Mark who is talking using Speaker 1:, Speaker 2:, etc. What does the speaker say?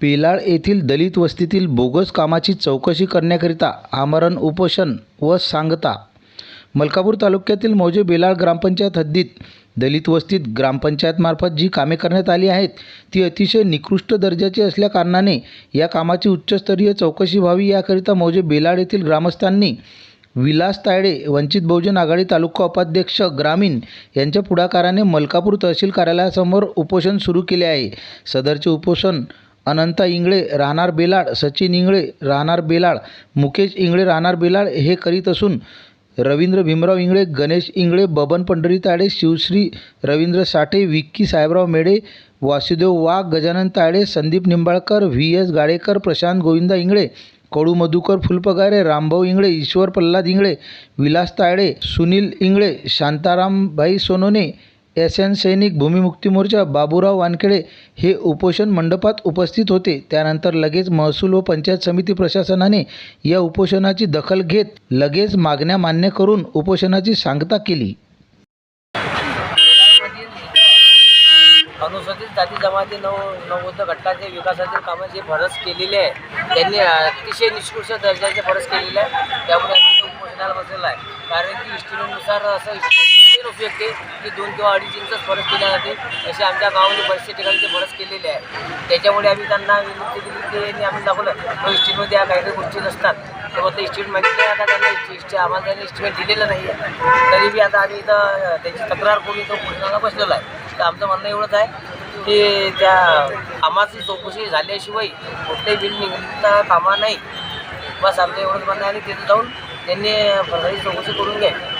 Speaker 1: बेलाळ येथील दलित वस्तीतील बोगस कामाची चौकशी करण्याकरिता आमरण उपोषण व सांगता. मलकापूर तालुक्यातील मौजे बेलाळ ग्रामपंचायत हद्दीत दलित वस्तीत ग्रामपंचायतमार्फत जी कामे करण्यात आली आहेत ती अतिशय निकृष्ट दर्जाची असल्याकारणाने या कामाची उच्चस्तरीय चौकशी व्हावी याकरिता मौजे बेलाळ येथील ग्रामस्थांनी विलास तायडे वंचित बहुजन आघाडी तालुका उपाध्यक्ष ग्रामीण यांच्या पुढाकाराने मलकापूर तहसील कार्यालयासमोर उपोषण सुरू केले आहे. सदरचे उपोषण अनंता इंगळे राहणार बेलाळ सचिन इंगळे राहणार बेलाळ मुकेश इंगळे राहणार बेलाळ हे करीत असून Ravindra Bhimrao Ingle Ganesh Ingle Baban Pandhari Tale Shivshri Ravindra Sathe Vicky Sahebrao Medhe Vasudev Wagh Gajanan Tale Sandeep Nimbalkar V S Gadekar Prashant Govinda Ingle Kadu Madhukar Phulpagare Rambhau Ingle Ishwar Pralhad Ingle Vilas Tayde Sunil Ingle Shantarambhai Sonone SN Sainik Bhumimukti Morcha Baburao Wankhede हे उपोषण मंडपात उपस्थित होते. त्यानंतर लगेच महसूल व पंचायत समिती प्रशासनाने या उपोषणाची दखल घेत लगेच मागण्या मान्य करून उपोषणाची सांगता केली.
Speaker 2: अनुसूचित जाती जमाती नव नवोद घटकाचे विकासातील कामं जे फरस केलेले आहे त्यांनी अतिशय निष्कृष्ट दर्जाचे फरस केलेले आहे. त्यामुळे आम्ही उपोषणाला बसलेला आहे. कारण की इस्टिमेटनुसार असं इस्टिमेट उपयुक्त की दोन किंवा अडीच इंचच फरस केला जाते. असे आमच्या गावामध्ये बरेचसे ठिकाणी ते फरस केलेले आहे. त्याच्यामुळे आम्ही त्यांना विनंती केली की आम्ही दाखवलं. पण इस्टेटमध्ये या काही काही गोष्टी नसतात. तर मग ते इस्टिमेट मागितले आता त्यांना इस्टि आम्हाला त्यांनी इस्टिमेट दिलेलं नाही आहे. तरी बी आता आम्ही इथं त्याची तक्रार करून इथं पोलिसांना बसलेला आहे. तर आमचं म्हणणं एवढंच आहे की त्या कामाची चौकशी झाल्याशिवाय कुठल्याही बिल निघता कामा नाही. बस आमचं एवढंच म्हणणं आहे आणि तिथे जाऊन त्यांनी फरकारी चौकशी करून घ्यावी